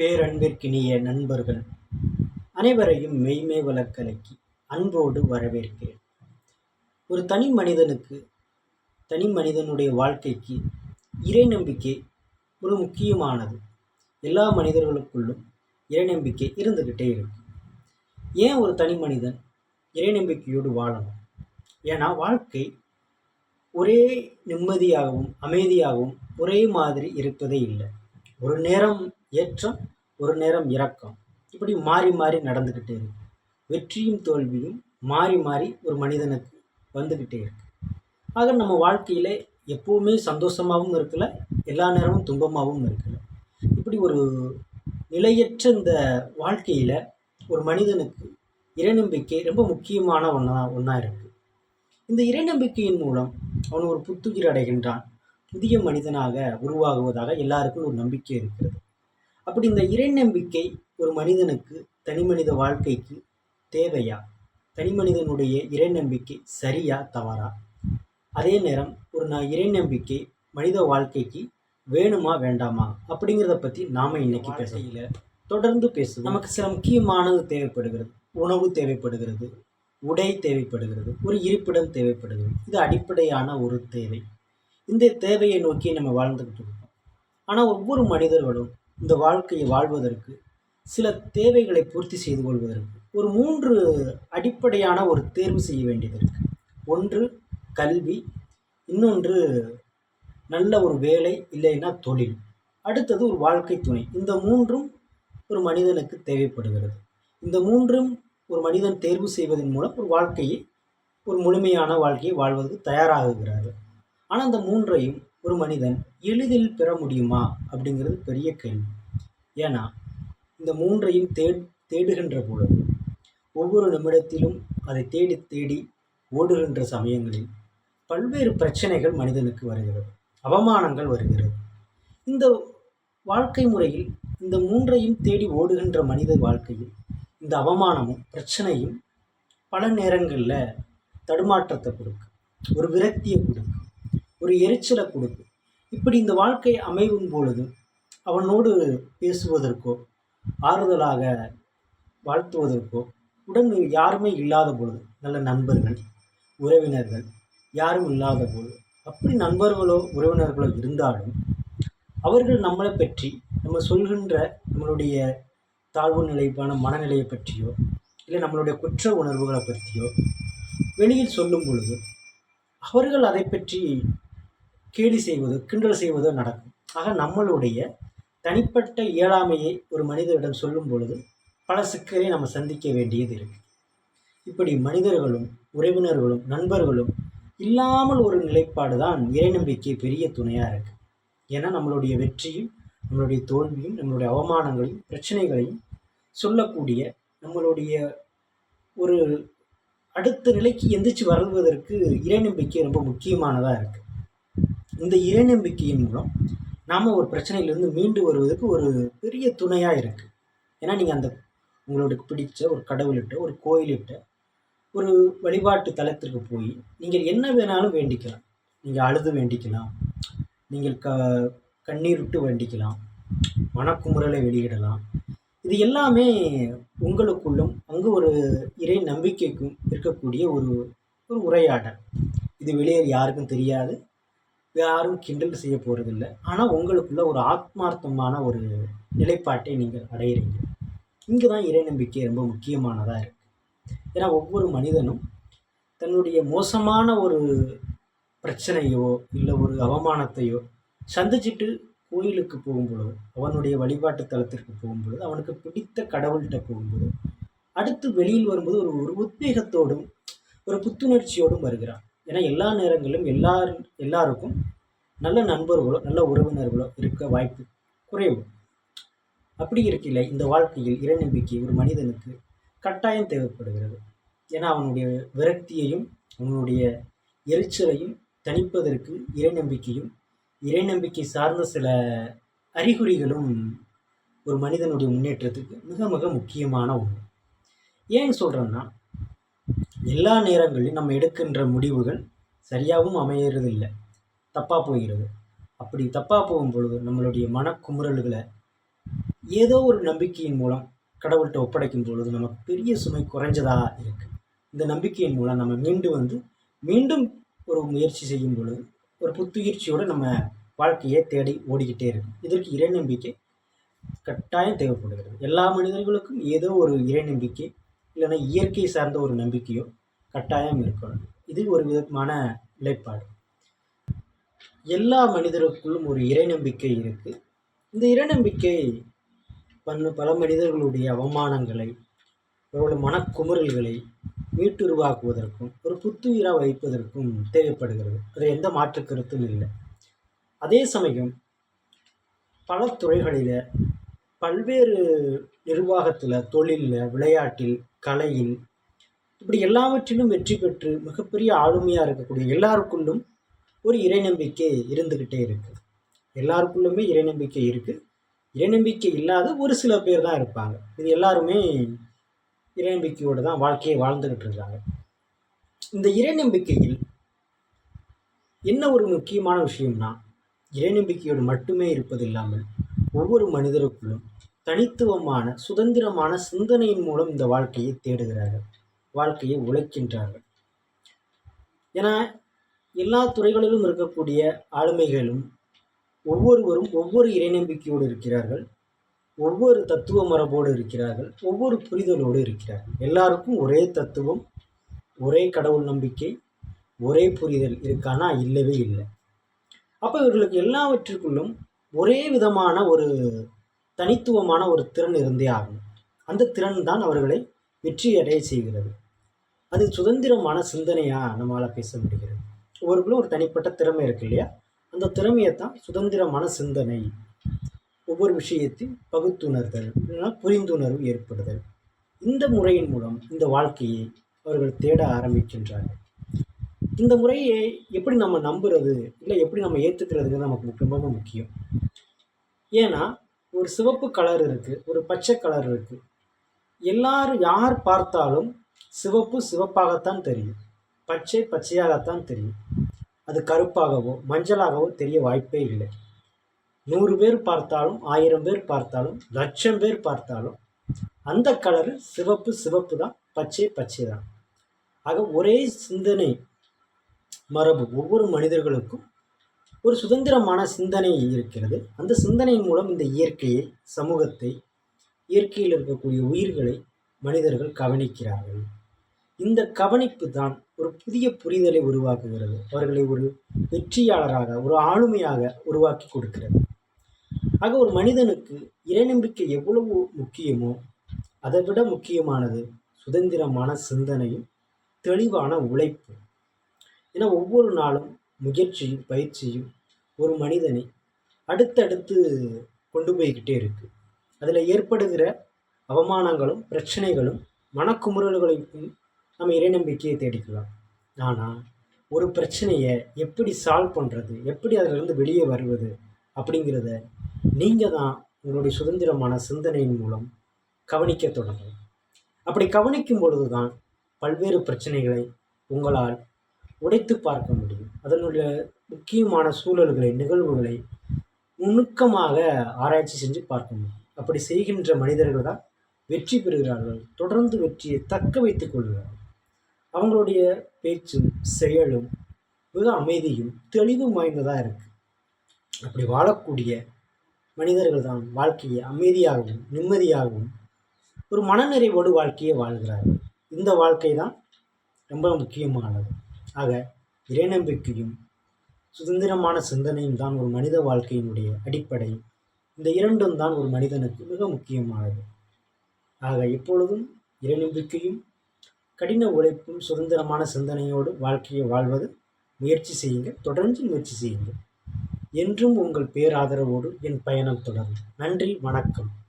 பேரன்பிற்கினிய நண்பர்கள் அனைவரையும் மெய்மை வளர்க்கலைக்கு அன்போடு வரவேற்கிறேன். ஒரு தனி மனிதனுக்கு தனி மனிதனுடைய வாழ்க்கைக்கு இறை நம்பிக்கை ஒரு முக்கியமானது. எல்லா மனிதர்களுக்குள்ளும் இறை நம்பிக்கை இருந்துக்கிட்டே இருக்கு. ஏன் ஒரு தனி மனிதன் இறை நம்பிக்கையோடு வாழணும்? ஏன்னா வாழ்க்கை ஒரே நிம்மதியாகவும் அமைதியாகவும் ஒரே மாதிரி இருப்பதே இல்லை. ஒரு நேரம் ஏற்றம் ஒரு நேரம் இறக்கம் இப்படி மாறி மாறி நடந்துக்கிட்டே இருக்கு. வெற்றியும் தோல்வியும் மாறி மாறி ஒரு மனிதனுக்கு வந்துக்கிட்டே இருக்கு. ஆக நம்ம வாழ்க்கையில் எப்போவுமே சந்தோஷமாகவும் இருக்கல எல்லா நேரமும் துன்பமாகவும் இருக்கல. இப்படி ஒரு நிலையற்ற இந்த வாழ்க்கையில் ஒரு மனிதனுக்கு இறைநம்பிக்கை ரொம்ப முக்கியமான ஒன்றா ஒன்றா இருக்குது இந்த இறைநம்பிக்கையின் மூலம் அவன் ஒரு புத்துயிர் அடைகின்றான். புதிய மனிதனாக உருவாகுவதாக எல்லாருக்கும் ஒரு நம்பிக்கை இருக்கிறது. அப்படி இந்த இறை நம்பிக்கை ஒரு மனிதனுக்கு தனி மனித வாழ்க்கைக்கு தேவையா? தனி மனிதனுடைய இறை நம்பிக்கை சரியா தவறா? அதே நேரம் ஒரு நான் இறை நம்பிக்கை மனித வாழ்க்கைக்கு வேணுமா வேண்டாமா? அப்படிங்கிறத பற்றி நாம் இன்னைக்கு பேசையில் தொடர்ந்து பேசுவோம். நமக்கு சில முக்கியமானது தேவைப்படுகிறது. உணவு தேவைப்படுகிறது. உடை தேவைப்படுகிறது. ஒரு இருப்பிடம் தேவைப்படுகிறது. இது அடிப்படையான ஒரு தேவை. இந்த தேவையை நோக்கி நம்ம வாழ்ந்துக்கிட்டு இருக்கோம். ஆனால் ஒவ்வொரு மனிதர்களும் இந்த வாழ்க்கையை வாழ்வதற்கு சில தேவைகளை பூர்த்தி செய்து கொள்வதற்கு ஒரு மூன்று அடிப்படையான ஒரு தேர்வு செய்ய வேண்டியது இருக்குது ஒன்று கல்வி இன்னொன்று நல்ல ஒரு வேலை இல்லைன்னா தொழில். அடுத்தது ஒரு வாழ்க்கை துணை. இந்த மூன்றும் ஒரு மனிதனுக்கு தேவைப்படுகிறது. இந்த மூன்றும் ஒரு மனிதன் தேர்வு செய்வதன் மூலம் ஒரு வாழ்க்கையை ஒரு முழுமையான வாழ்க்கையை வாழ்வதற்கு தயாராகுகிறார்கள். ஆனால் அந்த மூன்றையும் ஒரு மனிதன் எளிதில் பெற முடியுமா அப்படிங்கிறது பெரிய கேள்வி. ஏன்னா இந்த மூன்றையும் தே தேடுகின்ற பொழுது ஒவ்வொரு நிமிடத்திலும் அதை தேடி தேடி ஓடுகின்ற சமயங்களில் பல்வேறு பிரச்சனைகள் மனிதனுக்கு வருகிறது. அவமானங்கள் வருகிறது. இந்த வாழ்க்கை முறையில் இந்த மூன்றையும் தேடி ஓடுகின்ற மனித வாழ்க்கையில் இந்த அவமானமும் பிரச்சனையும் பல நேரங்களில் தடுமாற்றத்தை கொடுக்கும். ஒரு விரக்தியை கொடுக்கும். ஒரு எரிச்சலை கொடுக்கும். இப்படி இந்த வாழ்க்கை அமையும் பொழுது அவனோடு பேசுவதற்கோ ஆறுதலாக வாழ்த்துவதற்கோ உடன் யாருமே இல்லாத பொழுது நல்ல நண்பர்கள் உறவினர்கள் யாரும் இல்லாத பொழுது அப்படி நண்பர்களோ உறவினர்களோ இருந்தாலும் அவர்கள் நம்மளை பற்றி நம்ம சொல்கின்ற நம்மளுடைய தாழ்வு நிலைப்பான மனநிலையை பற்றியோ இல்லை நம்மளுடைய குற்ற உணர்வுகளை பற்றியோ வெளியில் சொல்லும் பொழுது அவர்கள் அதை பற்றி கேலி செய்வதோ கிண்டல் செய்வதோ நடக்கும். ஆக நம்மளுடைய தனிப்பட்ட இயலாமையை ஒரு மனிதரிடம் சொல்லும் பொழுது பல சிக்கலை நம்ம சந்திக்க வேண்டியது இருக்கு. இப்படி மனிதர்களும் உறவினர்களும் நண்பர்களும் இல்லாமல் ஒரு நிலைப்பாடு தான் இறை நம்பிக்கை பெரிய துணையாக இருக்குது ஏன்னா நம்மளுடைய வெற்றியும் நம்மளுடைய தோல்வியும் நம்மளுடைய அவமானங்களையும் பிரச்சனைகளையும் சொல்லக்கூடிய நம்மளுடைய ஒரு அடுத்த நிலைக்கு எந்திரிச்சு வருவதற்கு இறை நம்பிக்கை ரொம்ப முக்கியமானதாக இருக்குது இந்த இறை நம்பிக்கையின் மூலம் நாம் ஒரு பிரச்சனையிலேருந்து மீண்டு வருவதற்கு ஒரு பெரிய துணையாக இருக்குது ஏன்னா நீங்கள் அந்த உங்களுக்கு பிடிச்ச ஒரு கடவுள்கிட்ட ஒரு கோயிலிட்ட ஒரு வழிபாட்டு தலத்திற்கு போய் நீங்கள் என்ன வேணாலும் வேண்டிக்கலாம். நீங்கள் அழுது வேண்டிக்கலாம். நீங்கள் க கண்ணீர் விட்டு வேண்டிக்கலாம். மனக்குமுறலை வெளியிடலாம். இது எல்லாமே உங்களுக்குள்ளும் அங்கு ஒரு இறை நம்பிக்கைக்கும் இருக்கக்கூடிய ஒரு ஒரு உரையாடல். இது வெளியே யாருக்கும் தெரியாது. யாரும் கிண்டல் செய்ய போகிறதில்ல ஆனால் உங்களுக்குள்ள ஒரு ஆத்மார்த்தமான ஒரு நிலைப்பாட்டை நீங்கள் அடையிறீங்க. இங்கே தான் இறை நம்பிக்கை ரொம்ப முக்கியமானதாக இருக்குது ஏன்னா ஒவ்வொரு மனிதனும் தன்னுடைய மோசமான ஒரு பிரச்சனையோ இல்லை ஒரு அவமானத்தையோ சந்திச்சுட்டு கோயிலுக்கு போகும்பொழுது அவனுடைய வழிபாட்டு தலத்திற்கு போகும்பொழுது அவனுக்கு பிடித்த கடவுள்கிட்ட போகும்போது அடுத்து வெளியில் வரும்போது ஒரு ஒரு உத்வேகத்தோடும் ஒரு புத்துணர்ச்சியோடும் வருகிறான். ஏன்னா எல்லா நேரங்களிலும் எல்லார் எல்லாருக்கும் நல்ல நண்பர்களோ நல்ல உறவினர்களோ இருக்க வாய்ப்பு குறைவு. அப்படி இருக்கையில் இந்த வாழ்க்கையில் இறைநம்பிக்கை ஒரு மனிதனுக்கு கட்டாயம் தேவைப்படுகிறது. ஏன்னா அவனுடைய விரக்தியையும் அவனுடைய எரிச்சலையும் தணிப்பதற்கு இறைநம்பிக்கையும் இறைநம்பிக்கை சார்ந்த சில அறிகுறிகளும் ஒரு மனிதனுடைய முன்னேற்றத்துக்கு மிக மிக முக்கியமான ஒன்று. ஏன் சொல்கிறேன்னா எல்லா நேரங்களிலும் நம்ம எடுக்கின்ற முடிவுகள் சரியாகவும் அமையறதில்லை. தப்பாக போகிறது. அப்படி தப்பாக போகும் பொழுது நம்மளுடைய மனக்குமுறல்களை ஏதோ ஒரு நம்பிக்கையின் மூலம் கடவுள்கிட்ட ஒப்படைக்கும் பொழுது நமக்கு பெரிய சுமை குறைஞ்சதாக இருக்குது இந்த நம்பிக்கையின் மூலம் நம்ம மீண்டும் வந்து மீண்டும் ஒரு முயற்சி செய்யும் பொழுது ஒரு புத்துயிர்ச்சியோடு நம்ம வாழ்க்கையை தேடி ஓடிக்கிட்டே இருக்கும். இதற்கு இறை நம்பிக்கை கட்டாயம் தேவைப்படுகிறது. எல்லா மனிதர்களுக்கும் ஏதோ ஒரு இறை நம்பிக்கை இல்லைன்னா இயற்கை சார்ந்த ஒரு நம்பிக்கையோ கட்டாயம் இருக்கணும். இது ஒரு விதமான நிலைப்பாடு. எல்லா மனிதருக்குள்ளும் ஒரு இறை நம்பிக்கை இருக்குது இந்த இறை நம்பிக்கை பண்ண பல மனிதர்களுடைய அவமானங்களை அவர்களுடைய மனக்குமுறல்களை மீட்டுருவாக்குவதற்கும் ஒரு புத்துயிராக வைப்பதற்கும் தேவைப்படுகிறது. அது எந்த மாற்று கருத்தும் இல்லை. அதே சமயம் பல துறைகளில் பல்வேறு நிர்வாகத்தில் தொழிலில் விளையாட்டில் கலையில் இப்படி எல்லாவற்றிலும் வெற்றி பெற்று மிகப்பெரிய ஆளுமையாக இருக்கக்கூடிய எல்லாருக்குள்ளும் ஒரு இறை நம்பிக்கை இருந்துக்கிட்டே இருக்குது எல்லாருக்குள்ளுமே இறை நம்பிக்கை இருக்குது இறை நம்பிக்கை இல்லாத ஒரு சில பேர் தான் இருப்பாங்க. இது எல்லாருமே இறை நம்பிக்கையோடு தான் வாழ்க்கையை வாழ்ந்துக்கிட்டு இருக்காங்க. இந்த இறை நம்பிக்கையில் என்ன ஒரு முக்கியமான விஷயம்னா இறை நம்பிக்கையோடு மட்டுமே இருப்பது இல்லாமல் ஒவ்வொரு மனிதருக்குள்ளும் தனித்துவமான சுதந்திரமான சிந்தனையின் மூலம் இந்த வாழ்க்கையை தேடுகிறார்கள். வாழ்க்கையை உழைக்கின்றார்கள். ஏன்னா எல்லா துறைகளிலும் இருக்கக்கூடிய ஆளுமைகளும் ஒவ்வொருவரும் ஒவ்வொரு இறைநம்பிக்கையோடு இருக்கிறார்கள். ஒவ்வொரு தத்துவ மரபோடு இருக்கிறார்கள். ஒவ்வொரு புரிதலோடு இருக்கிறார்கள். எல்லாருக்கும் ஒரே தத்துவம் ஒரே கடவுள் நம்பிக்கை ஒரே புரிதல் இருக்கானா இல்லவே இல்லை. அப்போ இவர்களுக்கு எல்லாவற்றிற்குள்ளும் ஒரே விதமான ஒரு தனித்துவமான ஒரு திறன் இருந்தே ஆகும் அந்த திறன் தான் அவர்களை வெற்றியடைய செய்கிறது. அது சுதந்திரமான சிந்தனையாக நம்மளால் பேச முடிகிறது. ஒவ்வொருக்கும் ஒரு தனிப்பட்ட திறமை இருக்கு இல்லையா? அந்த திறமையை தான் சுதந்திரமான சிந்தனை ஒவ்வொரு விஷயத்தையும் பகுத்துணர்தல் இல்லைன்னா புரிந்துணர்வு ஏற்படுதல். இந்த முறையின் மூலம் இந்த வாழ்க்கையை அவர்கள் தேட ஆரம்பிக்கின்றார்கள். இந்த முறையை எப்படி நம்ம நம்புறது? இல்லை எப்படி நம்ம ஏற்றுக்கிறதுங்கிறது நமக்கு ரொம்ப முக்கியம். ஏன்னா ஒரு சிவப்பு கலர் இருக்குது ஒரு பச்சை கலர் இருக்குது எல்லாரும் யார் பார்த்தாலும் சிவப்பு சிவப்பாகத்தான் தெரியும். பச்சை பச்சையாகத்தான் தெரியும். அது கருப்பாகவோ மஞ்சளாகவோ தெரிய வாய்ப்பே இல்லை. நூறு பேர் பார்த்தாலும் ஆயிரம் பேர் பார்த்தாலும் லட்சம் பேர் பார்த்தாலும் அந்த கலரு சிவப்பு சிவப்பு தான் பச்சை பச்சை தான் ஆக ஒரே சிந்தனை மரபு ஒவ்வொரு மனிதர்களுக்கும் ஒரு சுதந்திரமான சிந்தனை இருக்கிறது. அந்த சிந்தனையின் மூலம் இந்த இயற்கையை சமூகத்தை இயற்கையில் இருக்கக்கூடிய உயிர்களை மனிதர்கள் கவனிக்கிறார்கள். இந்த கவனிப்பு தான் ஒரு புதிய புரிதலை உருவாக்குகிறது. அவர்களை ஒரு வெற்றியாளராக ஒரு ஆளுமையாக உருவாக்கி கொடுக்கிறது. ஆக ஒரு மனிதனுக்கு இறைநம்பிக்கை எவ்வளவு முக்கியமோ அதை விட முக்கியமானது சுதந்திரமான சிந்தனையும் தெளிவான உழைப்பு ஏன்னா ஒவ்வொரு நாளும் முயற்சியும் பயிற்சியும் ஒரு மனிதனை அடுத்தடுத்து கொண்டு போய்கிட்டே இருக்குது அதில் ஏற்படுகிற அவமானங்களும் பிரச்சனைகளும் மனக்குமுறல்களுக்கும் நம்ம இறைநம்பிக்கையை தேடிக்கலாம். ஆனால் ஒரு பிரச்சனையை எப்படி சால்வ் பண்ணுறது எப்படி அதிலிருந்து வெளியே வருவது? அப்படிங்கிறத நீங்கள் தான் உங்களுடைய சுதந்திரமான சிந்தனையின் மூலம் கவனிக்க தொடங்கும் அப்படி கவனிக்கும் பொழுது தான் பல்வேறு பிரச்சனைகளை உங்களால் உடைத்து பார்க்க முடியும். அதனுடைய முக்கியமான சூழல்களை நிகழ்வுகளை நுணுக்கமாக ஆராய்ச்சி செஞ்சு பார்க்க முடியும். அப்படி செய்கின்ற மனிதர்கள் தான் வெற்றி பெறுகிறார்கள். தொடர்ந்து வெற்றியை தக்க வைத்துக் கொள்கிறார்கள். அவங்களுடைய பேச்சும் செயலும் மிக அமைதியும் தெளிவும் வாய்ந்ததாக இருக்குது அப்படி வாழக்கூடிய மனிதர்கள் தான் வாழ்க்கையை அமைதியாகவும் நிம்மதியாகவும் ஒரு மனநிறைவோடு வாழ்க்கையை வாழ்கிறார்கள். இந்த வாழ்க்கை தான் ரொம்ப முக்கியமானது. ஆக இறைநம்பிக்கையும் சுதந்திரமான சிந்தனையும் தான் ஒரு மனித வாழ்க்கையினுடைய அடிப்படை. இந்த இரண்டும் தான் ஒரு மனிதனுக்கு மிக முக்கியமானது. ஆக எப்பொழுதும் இறைநம்பிக்கையும் கடின உழைப்பும் சுதந்திரமான சிந்தனையோடு வாழ்க்கையை வாழ்வது முயற்சி செய்யுங்க தொடர்ந்து முயற்சி செய்யுங்க என்றும் உங்கள் பேராதரவோடு என் பயணம் தொடரும். நன்றி வணக்கம்.